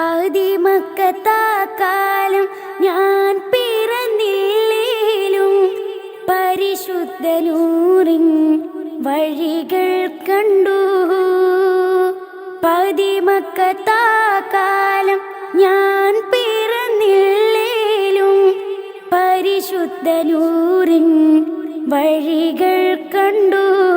പതിമക്കത്താക്കാലം ഞാൻ പിറന്നില്ലേലും പരിശുദ്ധനൂറിൻ വഴികൾ കണ്ടു. പതിമക്കത്താക്കാലം ഞാൻ പിറന്നില്ലേലും പരിശുദ്ധനൂറിൻ വഴികൾ കണ്ടു.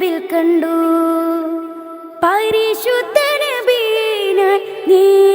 കൽബിൽ കണ്ടു. പരിശുദ്ധ നബീന നേരിൽ